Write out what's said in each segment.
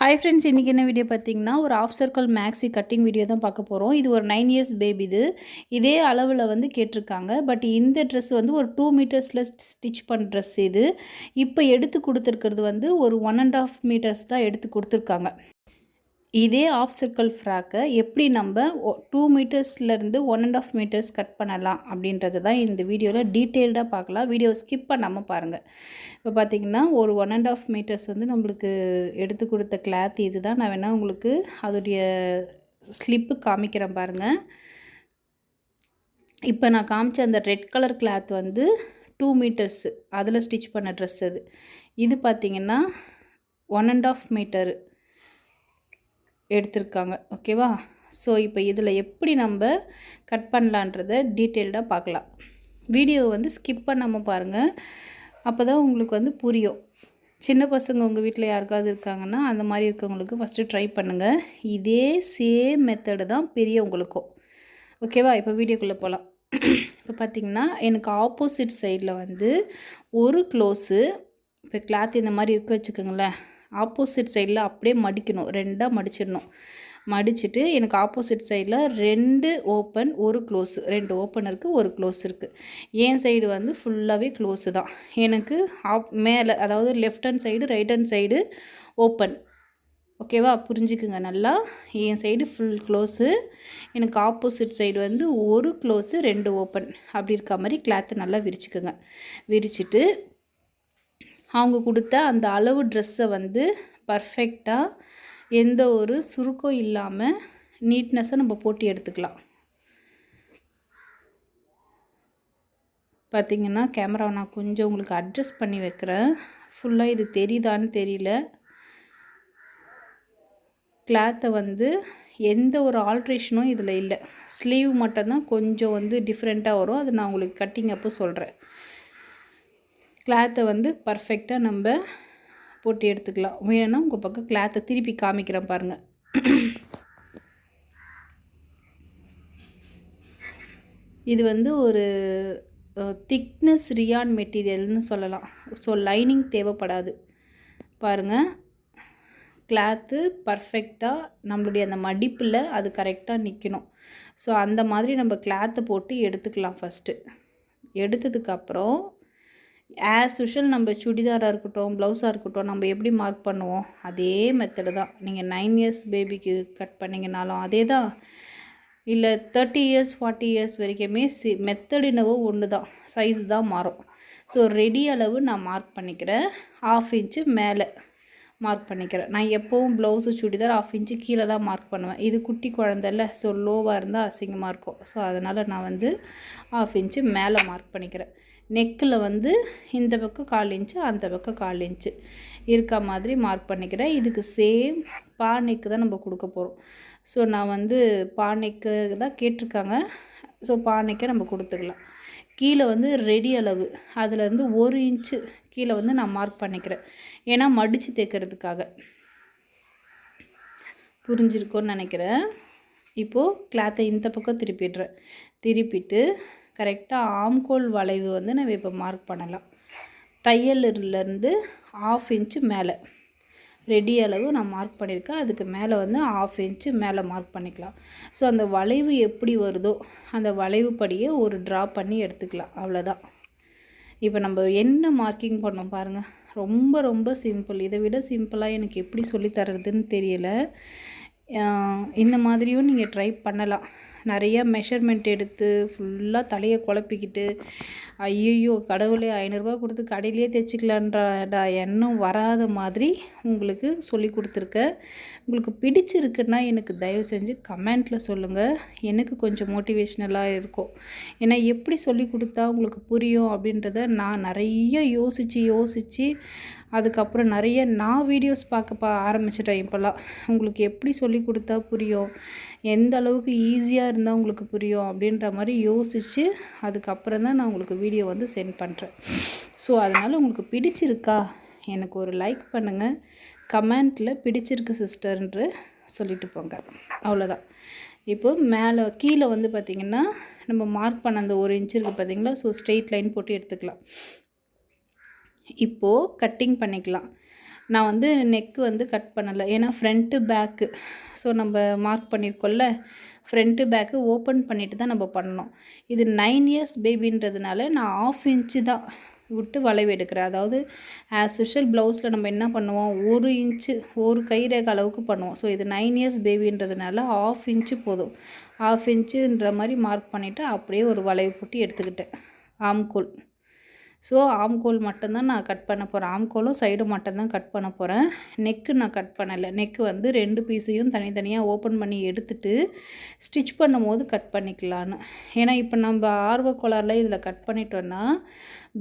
Hi friends இன்றைக்கி என்ன video பார்த்தீங்கன்னா ஒரு half circle maxi cutting video தான் பார்க்க போகிறோம் இது ஒரு நைன் இயர்ஸ் பேபி இது. இதே அளவில் வந்து கேட்டிருக்காங்க. பட் இந்த ட்ரெஸ் வந்து ஒரு டூ மீட்டர்ஸில் ஸ்டிச் பண்ண ட்ரெஸ் இது. இப்போ எடுத்து கொடுத்துருக்கிறது வந்து ஒரு ஒன் அண்ட் ஆஃப் மீட்டர்ஸ் தான் எடுத்து கொடுத்துருக்காங்க. இதே ஆஃப் சர்க்கிள் ஃப்ராக்கை எப்படி நம்ம two மீட்டர்ஸ்லேருந்து one and half meters cut பண்ணலாம் அப்படின்றது தான் இந்த வீடியோவில் டீட்டெயில்டாக பார்க்கலாம். வீடியோ ஸ்கிப் பண்ணாமல் பாருங்கள் இப்போ பார்த்தீங்கன்னா ஒரு ஒன் அண்ட் ஆஃப் மீட்டர்ஸ் வந்து நம்மளுக்கு எடுத்து கொடுத்த கிளாத் இது தான் நான் வேணால் உங்களுக்கு அதோடைய ஸ்லிப்பு காமிக்கிறேன் பாருங்கள் இப்போ நான் காமிச்ச அந்த ரெட் கலர் கிளாத் வந்து டூ மீட்டர்ஸு அதில் ஸ்டிச் பண்ண ட்ரெஸ் அது. இது பார்த்திங்கன்னா ஒன் அண்ட் ஆஃப் மீட்டரு எடுத்திருக்காங்க. ஓகேவா ஸோ இப்போ இதில் எப்படி நம்ம கட் பண்ணலான்றத டீட்டெயில்டாக பார்க்கலாம். வீடியோவை வந்து ஸ்கிப் பண்ணாமல் பாருங்கள் அப்போ தான் உங்களுக்கு வந்து புரியும். சின்ன பசங்க உங்கள் வீட்டில் யாருக்காவது இருக்காங்கன்னா அந்த மாதிரி இருக்கவங்களுக்கு ஃபஸ்ட்டு ட்ரை பண்ணுங்கள் இதே சேம் மெத்தடு தான் பெரியவங்களுக்கும். ஓகேவா இப்போ வீடியோக்குள்ளே போகலாம் இப்போ பார்த்திங்கன்னா எனக்கு ஆப்போசிட் சைடில் வந்து ஒரு க்ளோஸு இப்போ கிளாத் இந்த மாதிரி இருக்க வச்சுக்கோங்களேன். ஆப்போசிட் சைடில் அப்படியே மடிக்கணும் ரெண்டாக மடிச்சிடணும். மடிச்சுட்டு எனக்கு ஆப்போசிட் சைடில் ரெண்டு ஓப்பன் ஒரு க்ளோஸ். ரெண்டு ஓப்பன் இருக்குது ஒரு க்ளோஸ் இருக்குது என் சைடு வந்து ஃபுல்லாகவே க்ளோஸு தான். எனக்கு ஆப் மேலே அதாவது left hand side right hand side open. ஓகேவா? புரிஞ்சுக்குங்க நல்லா? என் சைடு ஃபுல் க்ளோஸு. எனக்கு ஆப்போசிட் சைடு வந்து ஒரு க்ளோஸு ரெண்டு ஓப்பன். அப்படி இருக்க மாதிரி கிளாத்தை நல்லா விரிச்சுக்குங்க. விரிச்சிட்டு அவங்க கொடுத்த அந்த அளவு ட்ரெஸ்ஸை வந்து பர்ஃபெக்டாக எந்த ஒரு சுருக்கம் இல்லாமல் நீட்னஸை நம்ம போட்டி எடுத்துக்கலாம். பார்த்திங்கன்னா கேமராவை நான் கொஞ்சம் உங்களுக்கு அட்ஜஸ்ட் பண்ணி வைக்கிறேன். ஃபுல்லாக இது தெரியுதான்னு தெரியல. கிளாத்தை வந்து எந்த ஒரு ஆல்ட்ரேஷனும் இதில் இல்லை. ஸ்லீவ் மட்டும்தான் கொஞ்சம் வந்து டிஃப்ரெண்ட்டாக வரும். அது நான் உங்களுக்கு கட்டிங் அப்போ சொல்கிறேன் கிளாத்தை வந்து பர்ஃபெக்டாக நம்ம போட்டு எடுத்துக்கலாம். வேணும்னா உங்கள் பக்கம் கிளாத்தை திருப்பி காமிக்கிறேன் பாருங்கள் இது வந்து ஒரு திக்னஸ் ரியான் மெட்டீரியல்னு சொல்லலாம். ஸோ லைனிங் தேவைப்படாது. பாருங்கள் கிளாத்து பர்ஃபெக்டாக நம்மளுடைய அந்த மடிப்பில் அது கரெக்டாக நிற்கணும் ஸோ அந்த மாதிரி நம்ம கிளாத்தை போட்டு எடுத்துக்கலாம் ஃபஸ்ட்டு எடுத்ததுக்கப்புறம் ஆஸ் யூஷுவல் நம்ம சுடிதாராக இருக்கட்டும் ப்ளவுஸாக இருக்கட்டும் நம்ம எப்படி மார்க் பண்ணுவோம்? அதே மெத்தடு தான். நீங்கள் நைன் இயர்ஸ் பேபிக்கு கட் பண்ணிங்கனாலும் அதே தான் இல்லை தேர்ட்டி இயர்ஸ் ஃபார்ட்டி இயர்ஸ் வரைக்குமே சி மெத்தடு என்னவோ ஒன்று தான் சைஸ் தான் மாறும். ஸோ ரெடி அளவு நான் மார்க் பண்ணிக்கிறேன். ஆஃப் இன்ச்சு மேலே மார்க் பண்ணிக்கிறேன். நான் எப்போவும் ப்ளவுஸு சுடிதார் ஆஃப் இன்ச்சு கீழே தான் மார்க் பண்ணுவேன். இது குட்டி குழந்தைல ஸோ லோவாக இருந்தால் அசிங்கமாக இருக்கும். ஸோ அதனால் நான் வந்து ஆஃப் இன்ச்சு மேலே மார்க் பண்ணிக்கிறேன். நெக்கில் வந்து இந்த பக்கம் கால் இன்ச்சு அந்த பக்கம் கால் இன்ச்சு. இருக்க மாதிரி மார்க் பண்ணிக்கிறேன். இதுக்கு சேம் பானைக்கு தான் நம்ம கொடுக்க போகிறோம் ஸோ நான் வந்து பானைக்கு தான் கேட்டிருக்காங்க. ஸோ பானைக்கே நம்ம கொடுத்துக்கலாம். கீழே வந்து ரெடி அளவு. அதுலேருந்து ஒரு இன்ச்சு கீழே வந்து நான் மார்க் பண்ணிக்கிறேன். ஏன்னா மடித்து தைக்கிறதுக்காக புரிஞ்சிருக்கோன்னு நினைக்கிறேன். இப்போது கிளாத்தை இந்த பக்கம் திருப்பிடுறேன். திருப்பிட்டு கரெக்டாக ஆம்கோல் வளைவு வந்து நம்ம இப்போ மார்க் பண்ணலாம். தையலிருந்து ஆஃப் இன்ச்சு மேலே. ரெடி அளவு நான் மார்க் பண்ணியிருக்கேன் அதுக்கு மேலே வந்து ஆஃப் இன்ச்சு மேலே மார்க் பண்ணிக்கலாம். ஸோ அந்த வளைவு எப்படி வருதோ அந்த வளைவு படியே ஒரு ட்ரா பண்ணி எடுத்துக்கலாம். அவ்வளோதான் இப்போ நம்ம என்ன மார்க்கிங் பண்ணோம் பாருங்கள் ரொம்ப ரொம்ப சிம்பிள் இதை விட சிம்பிளாக எனக்கு எப்படி சொல்லித்தரதுன்னு தெரியலை. இந்த மாதிரியும் நீங்கள் ட்ரை பண்ணலாம். நிறைய மெஷர்மெண்ட் எடுத்து ஃபுல்லாக தலையை குழப்பிக்கிட்டு ஐயோ கடவுளே ஐநூறுரூவா கொடுத்து கடையிலேயே தைச்சிக்கலான்றடா எண்ணம் வராத மாதிரி உங்களுக்கு சொல்லி கொடுத்துருக்கேன் உங்களுக்கு பிடிச்சிருக்குன்னா எனக்கு தயவு செஞ்சு கமெண்ட்டில் சொல்லுங்கள் எனக்கு கொஞ்சம் மோட்டிவேஷ்னலாக இருக்கும். ஏன்னா எப்படி சொல்லி கொடுத்தா உங்களுக்கு புரியும் அப்படின்றத நான் நிறைய யோசித்து யோசித்து அதுக்கப்புறம் நிறைய நான் வீடியோஸ் பார்க்க பா ஆரம்பிச்சிட்டேன் இப்போல்லாம் உங்களுக்கு எப்படி சொல்லி கொடுத்தா புரியும்? எந்த அளவுக்கு ஈஸியாக இருந்தால் உங்களுக்கு புரியும்? அப்படின்ற மாதிரி யோசித்து அதுக்கப்புறம் தான் நான் உங்களுக்கு வீடியோ வந்து சென்ட் பண்ணுறேன் ஸோ அதனால் உங்களுக்கு பிடிச்சிருக்கா? எனக்கு ஒரு லைக் பண்ணுங்கள் கமெண்ட்டில் பிடிச்சிருக்கு சிஸ்டர்ன்று சொல்லிட்டு போங்க. அவ்வளோதான். இப்போ மேலே கீழே வந்து பார்த்திங்கன்னா நம்ம மார்க் பண்ண அந்த ஒரு இன்ச் இருக்குது பார்த்தீங்களா? ஸோ ஸ்ட்ரெயிட் லைன் போட்டு எடுத்துக்கலாம். இப்போது கட்டிங் பண்ணிக்கலாம். நான் வந்து நெக்கு வந்து கட் பண்ணலை. ஏன்னா ஃப்ரண்ட்டு பேக்கு ஸோ நம்ம மார்க் பண்ணியிருக்கோம்ல ஃப்ரண்ட்டு பேக்கு ஓப்பன் பண்ணிட்டு தான் நம்ம பண்ணணும். இது நைன் இயர்ஸ் பேபின்றதுனால நான் ஆஃப் இன்ச்சு தான் விட்டு வளைவு எடுக்கிறேன். அதாவது ஆஸ் யூஷுவல் ப்ளவுஸில் நம்ம என்ன பண்ணுவோம்? ஒரு இன்ச்சு ஒரு கைரேகை அளவுக்கு பண்ணுவோம். ஸோ இது நைன் இயர்ஸ் பேபின்றதுனால ஆஃப் இன்ச்சு போதும். ஆஃப் இன்ச்சுன்ற மாதிரி மார்க் பண்ணிவிட்டு அப்படியே ஒரு வளைவு போட்டு எடுத்துக்கிட்டேன். ஆம்கோல் ஸோ ஆம்கோல் மட்டும்தான் நான் கட் பண்ண போகிறேன் ஆம்கோலும் சைடும் மட்டும்தான் கட் பண்ண போகிறேன் நெக்கு நான் கட் பண்ணலை. நெக்கு வந்து ரெண்டு பீஸையும் தனித்தனியாக ஓப்பன் பண்ணி எடுத்துட்டு ஸ்டிச் பண்ணும்போது கட் பண்ணிக்கலான்னு. ஏன்னா இப்போ நம்ம ஆர்வ கோளாறில் இதில் கட் பண்ணிட்டோன்னா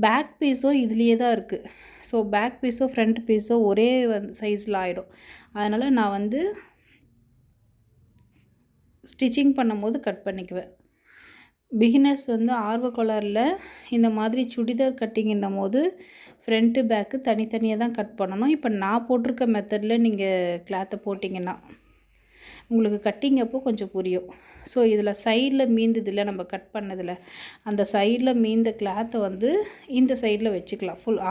பேக் பீஸும் இதுலேயே தான் இருக்குது ஸோ பேக் பீஸோ ஃப்ரண்ட் பீஸோ ஒரே வந்து சைஸில் ஆகிடும் அதனால் நான் வந்து ஸ்டிச்சிங் பண்ணும்போது கட் பண்ணிக்குவேன். பிகினர்ஸ் வந்து ஆர்வ ஆர்வக்கோளாறில் இந்த மாதிரி சுடிதார் கட்டிங்கின்னும் போது ஃப்ரண்ட்டு பேக்கு தனித்தனியாக தான் கட் பண்ணணும். இப்போ நான் போட்டிருக்க மெத்தடில் நீங்கள் கிளாத்தை போட்டிங்கன்னா உங்களுக்கு கட்டிங் அப்போ கொஞ்சம் புரியும். ஸோ இதில் சைடில் மீந்ததில்ல நம்ம கட் பண்ணதில். அந்த சைடில் மீந்த கிளாத்தை வந்து இந்த சைடில் வச்சுக்கலாம். ஃபுல்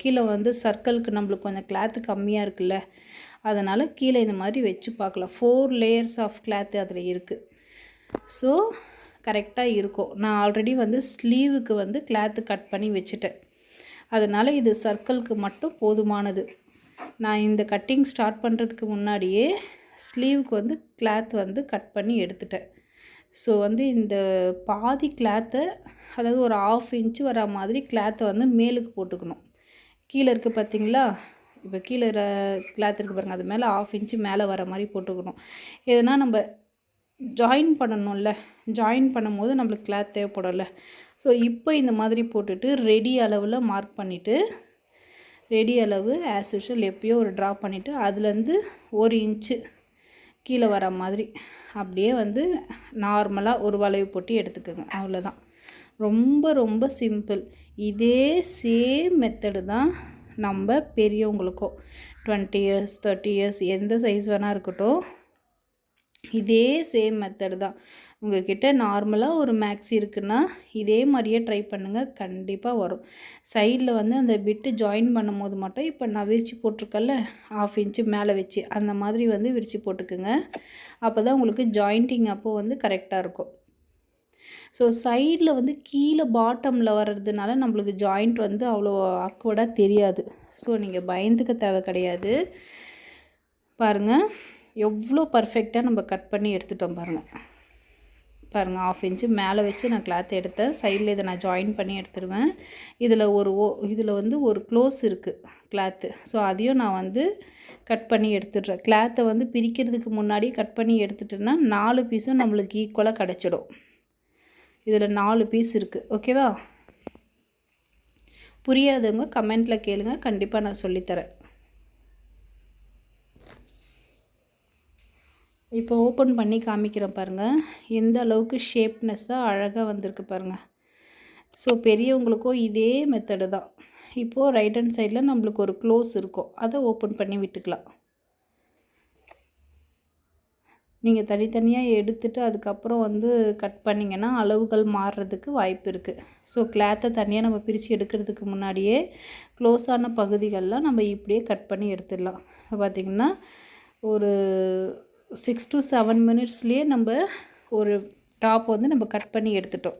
கீழே வந்து சர்க்கிளுக்கு நம்மளுக்கு கொஞ்சம் கிளாத்து கம்மியாக இருக்குல்ல அதனால் கீழே இந்த மாதிரி வச்சு பார்க்கலாம். ஃபோர் லேயர்ஸ் ஆஃப் கிளாத்து அதில் இருக்குது ஸோ கரெக்டாக இருக்கும் நான் ஆல்ரெடி வந்து ஸ்லீவுக்கு வந்து கிளாத்து கட் பண்ணி வச்சுட்டேன். அதனால் இது சர்க்கிளுக்கு மட்டும் போதுமானது. நான் இந்த கட்டிங் ஸ்டார்ட் பண்ணுறதுக்கு முன்னாடியே ஸ்லீவுக்கு வந்து கிளாத் வந்து கட் பண்ணி எடுத்துட்டேன். ஸோ வந்து இந்த பாதி கிளாத்தை அதாவது ஒரு ஆஃப் இன்ச்சு வர மாதிரி கிளாத்தை வந்து மேலுக்கு போட்டுக்கணும். கீழே இருக்குது பார்த்திங்களா இப்போ கீழே கிளாத் இருக்குது பாருங்கள் அது மேலே ஆஃப் இன்ச்சு மேலே வர மாதிரி போட்டுக்கணும். எதுனா நம்ம ஜாயின் பண்ணணும்ல. ஜாயின் பண்ணும்போது நம்மளுக்கு கிளாத் தேவைப்படல ஸோ இப்போ இந்த மாதிரி போட்டுட்டு ரெடி அளவில் மார்க் பண்ணிவிட்டு ரெடி அளவு ஆஸ் யூஷுவல் எப்பயோ ஒரு ட்ரா பண்ணிவிட்டு அதுலேருந்து ஒரு இன்ச்சு கீழே வர மாதிரி அப்படியே வந்து நார்மலாக ஒரு வளைவு போட்டு எடுத்துக்கோங்க. அவ்வளோதான் ரொம்ப ரொம்ப சிம்பிள் இதே சேம் மெத்தடு தான் நம்ம பெரியவங்களுக்கும். டுவெண்ட்டி இயர்ஸ் தேர்ட்டி இயர்ஸ் எந்த சைஸ் வேணால் இருக்கட்டும். இதே சேம் மெத்தடு தான். உங்கள்கிட்ட நார்மலாக ஒரு மேக்ஸி இருக்குன்னா இதே மாதிரியே ட்ரை பண்ணுங்கள் கண்டிப்பாக வரும். சைடில் வந்து அந்த பிட்டு ஜாயின் பண்ணும் போது மட்டும் இப்போ நான் விரித்து போட்டிருக்கல ஆஃப் இன்ச்சு மேலே வச்சு அந்த மாதிரி வந்து விரித்து போட்டுக்குங்க. அப்போ தான் உங்களுக்கு ஜாயிண்டிங் அப்போது வந்து கரெக்டாக இருக்கும். ஸோ சைடில் வந்து கீழே பாட்டமில் வர்றதுனால நம்மளுக்கு ஜாயிண்ட் வந்து அவ்வளோ அக்வர்டாக தெரியாது. ஸோ நீங்கள் பயந்துக்க தேவை கிடையாது. பாருங்கள் எவ்வளோ பர்ஃபெக்டாக நம்ம கட் பண்ணி எடுத்துட்டோம் பாருங்கள் பாருங்கள் ஆஃப் இன்ச்சு மேலே வச்சு நான் கிளாத் எடுத்தேன். சைடில் இதை நான் ஜாயின் பண்ணி எடுத்துருவேன். இதில் ஒரு ஓ இதில் வந்து ஒரு க்ளோஸ் இருக்குது கிளாத்து ஸோ அதையும் நான் வந்து கட் பண்ணி எடுத்துடுறேன். கிளாத்தை வந்து பிரிக்கிறதுக்கு முன்னாடி கட் பண்ணி எடுத்துட்டேன்னா நாலு பீஸும் நம்மளுக்கு ஈக்குவலாக கிடச்சிடும். இதில் நாலு பீஸ் இருக்குது ஓகேவா புரியாதவங்க கமெண்ட்டில் கேளுங்கள் கண்டிப்பாக நான் சொல்லித்தரேன். இப்போ ஓப்பன் பண்ணி காமிக்கிறேன் பாருங்கள் எந்த அளவுக்கு ஷேப்னஸ்ஸாக அழகாக வந்திருக்கு பாருங்கள் ஸோ பெரியவங்களுக்கும் இதே மெத்தடு தான். இப்போது ரைட் ஹேண்ட் சைடில் நம்மளுக்கு ஒரு க்ளோஸ் இருக்கும் அதை ஓப்பன் பண்ணி விட்டுக்கலாம். நீங்கள் தனித்தனியாக எடுத்துகிட்டு அதுக்கப்புறம் வந்து கட் பண்ணிங்கன்னா அளவுகள் மாறுறதுக்கு வாய்ப்பு இருக்குது ஸோ கிளாத்தை தனியாக நம்ம பிரித்து எடுக்கிறதுக்கு முன்னாடியே க்ளோஸான பகுதிகளெலாம் நம்ம இப்படியே கட் பண்ணி எடுத்துடலாம். பார்த்திங்கன்னா ஒரு சிக்ஸ் டு செவன் மினிட்ஸ்லேயே நம்ம ஒரு டாப் வந்து நம்ம கட் பண்ணி எடுத்துட்டோம்.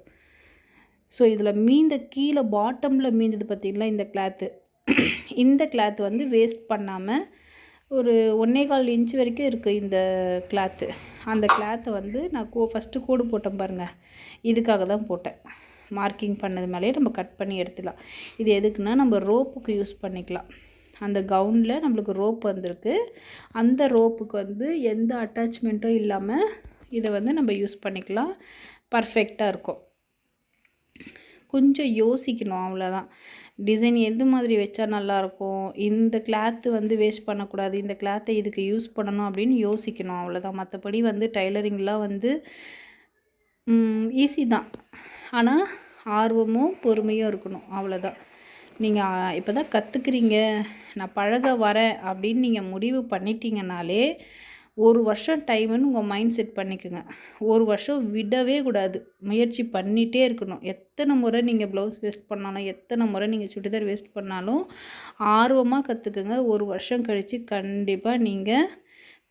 ஸோ இதில் மீந்த கீழே பாட்டமில் மீந்தது பார்த்திங்களா இந்த கிளாத்து இந்த கிளாத் வந்து வேஸ்ட் பண்ணாமல் ஒரு ஒன்றே கால் இன்ச் வரைக்கும் இருக்குது இந்த கிளாத்து அந்த கிளாத்தை வந்து நான் கோ ஃபஸ்ட்டு கோடு போட்டேன் பாருங்கள் இதுக்காக தான் போட்டேன். மார்க்கிங் பண்ணது மேலேயே நம்ம கட் பண்ணி எடுத்துக்கலாம். இது எதுக்குன்னா நம்ம ரோப்புக்கு யூஸ் பண்ணிக்கலாம். அந்த கவுனில் நம்மளுக்கு ரோப் வந்திருக்கு. அந்த ரோப்புக்கு வந்து எந்த அட்டாச்மெண்ட்டும் இல்லாமல் இதை வந்து நம்ம யூஸ் பண்ணிக்கலாம். பர்ஃபெக்டாக இருக்கும். கொஞ்சம் யோசிக்கணும் அவ்வளோதான் டிசைன் எது மாதிரி வச்சா நல்லாயிருக்கும்? இந்த கிளாத்து வந்து வேஸ்ட் பண்ணக்கூடாது. இந்த கிளாத்தை இதுக்கு யூஸ் பண்ணணும் அப்படின்னு யோசிக்கணும் அவ்வளோதான் மற்றபடி வந்து டைலரிங்லாம் வந்து ஈஸி தான். ஆனால் ஆர்வமும் பொறுமையும் இருக்கணும் அவ்வளோதான் நீங்கள் இப்போ தான் கற்றுக்குறீங்க நான் பழக வரேன் அப்படின்னு நீங்கள் முடிவு பண்ணிட்டீங்கனாலே ஒரு வருஷம் டைமுன்னு உங்கள் மைண்ட் செட் பண்ணிக்கோங்க. ஒரு வருஷம் விடவே கூடாது. முயற்சி பண்ணிகிட்டே இருக்கணும். எத்தனை முறை நீங்கள் ப்ளவுஸ் வேஸ்ட் பண்ணாலும் எத்தனை முறை நீங்கள் சுடிதார் வேஸ்ட் பண்ணாலும் ஆர்வமாக கற்றுக்குங்க ஒரு வருஷம் கழித்து கண்டிப்பாக நீங்கள்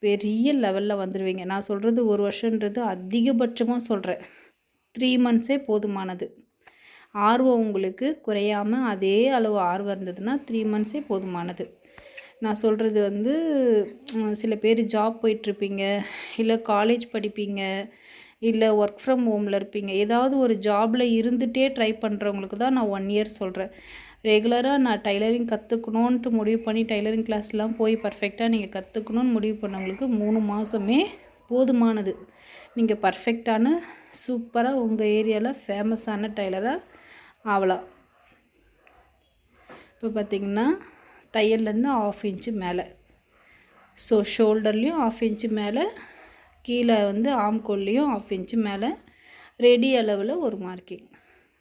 பெரிய லெவலில் வந்துடுவீங்க நான் சொல்கிறது ஒரு வருஷன்றது அதிகபட்சமாக சொல்கிறேன் த்ரீ மந்த்ஸே போதுமானது. ஆர்வம் உங்களுக்கு குறையாமல் அதே அளவு ஆர்வம் இருந்ததுன்னா த்ரீ மந்த்ஸே போதுமானது. நான் சொல்கிறது வந்து சில பேர் ஜாப் போயிட்டுருப்பீங்க இல்லை காலேஜ் படிப்பீங்க இல்லை ஒர்க் ஃப்ரம் ஹோமில் இருப்பீங்க. ஏதாவது ஒரு ஜாபில் இருந்துகிட்டே ட்ரை பண்ணுறவங்களுக்கு தான் நான் ஒன் இயர் சொல்கிறேன் ரெகுலராக நான் டைலரிங் கற்றுக்கணுன்ட்டு முடிவு பண்ணி டைலரிங் கிளாஸ்லாம் போய் பர்ஃபெக்டாக நீங்கள் கற்றுக்கணுன்னு முடிவு பண்ணவங்களுக்கு மூணு மாதமே போதுமானது. நீங்கள் பர்ஃபெக்டான சூப்பராக உங்கள் ஏரியாவில் ஃபேமஸான டைலராக அவ்வளோ. இப்போ பார்த்திங்கன்னா தையல்லேருந்து ஆஃப் இன்ச்சு மேலே. ஸோ ஷோல்டர்லேயும் ஆஃப் இன்ச்சு மேலே கீழே வந்து ஆம்கோல்லையும் ஆஃப் இன்ச்சு மேலே ரெடி அளவில் ஒரு மார்க்கிங்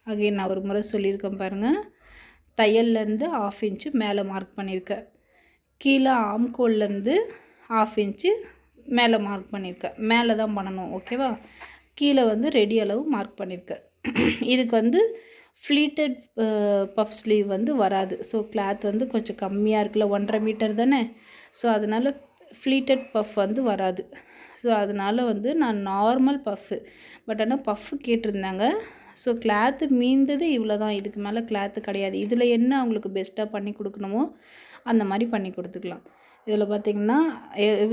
அகைன் நான் ஒரு முறை சொல்லியிருக்கேன் பாருங்கள் தையல்லேருந்து ஆஃப் இன்ச்சு மேலே மார்க் பண்ணியிருக்கேன். கீழே ஆம்கோல்லேருந்து ஆஃப் இன்ச்சு மேலே மார்க் பண்ணியிருக்கேன். மேலே தான் பண்ணணும் ஓகேவா கீழே வந்து ரெடி அளவு மார்க் பண்ணியிருக்கேன். இதுக்கு வந்து ஃப்ளீட்டட் பஃப் ஸ்லீவ் வந்து வராது. ஸோ கிளாத் வந்து கொஞ்சம் கம்மியாக இருக்குல்ல ஒன்றரை மீட்டர் தானே? ஸோ அதனால் ஃப்ளீட்டட் பஃப் வந்து வராது. ஸோ அதனால் வந்து நான் நார்மல் பஃப்பு பட் ஆனால் பஃப்பு கேட்டிருந்தாங்க. ஸோ கிளாத்து மீந்தது இவ்வளோ தான் இதுக்கு மேலே கிளாத்து கிடையாது. இதில் என்ன அவங்களுக்கு பெஸ்ட்டாக பண்ணி கொடுக்கணுமோ அந்த மாதிரி பண்ணி கொடுத்துக்கலாம். இதில் பார்த்திங்கன்னா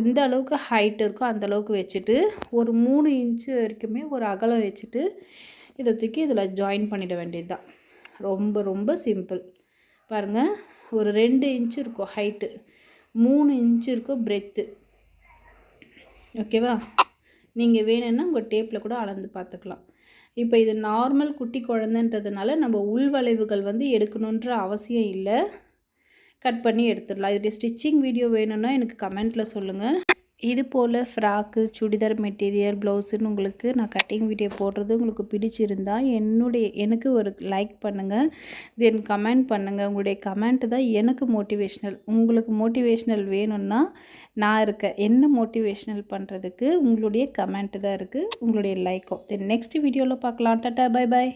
எந்த அளவுக்கு ஹைட் இருக்கோ அந்த அளவுக்கு வச்சுட்டு ஒரு மூணு இன்ச்சு வரைக்குமே ஒரு அகலம் வச்சுட்டு இதை தூக்கி இதில் ஜாயின் பண்ணிட வேண்டியது தான் ரொம்ப ரொம்ப சிம்பிள் பாருங்கள் ஒரு ரெண்டு இன்ச்சு இருக்கும் ஹைட்டு மூணு இன்ச்சு இருக்கும் பிரெத்து ஓகேவா நீங்கள் வேணும்னா உங்கள் டேப்பில் கூட அளந்து பார்த்துக்கலாம். இப்போ இது நார்மல் குட்டி குழந்தைன்றதுனால நம்ம உள்வளைவுகள் வந்து எடுக்கணுன்ற அவசியம் இல்லை. கட் பண்ணி எடுத்துடலாம். இது ஸ்டிச்சிங் வீடியோ வேணும்னா எனக்கு கமெண்ட்டில் சொல்லுங்கள் இது போல் ஃப்ராக்கு சுடிதார் மெட்டீரியல் ப்ளவுஸுன்னு உங்களுக்கு நான் கட்டிங் வீடியோ போடுறது உங்களுக்கு பிடிச்சிருந்தா என்னுடைய எனக்கு ஒரு லைக் பண்ணுங்கள் தென் கமெண்ட் பண்ணுங்கள் உங்களுடைய கமெண்ட் தான் எனக்கு மோட்டிவேஷ்னல். உங்களுக்கு மோட்டிவேஷ்னல் வேணும்னா நான் இருக்கேன் என்ன மோட்டிவேஷ்னல் பண்ணுறதுக்கு உங்களுடைய கமெண்ட் தான் இருக்குது உங்களுடைய லைக்கும். தென் நெக்ஸ்ட் வீடியோவில் பார்க்கலாம். Tata bye bye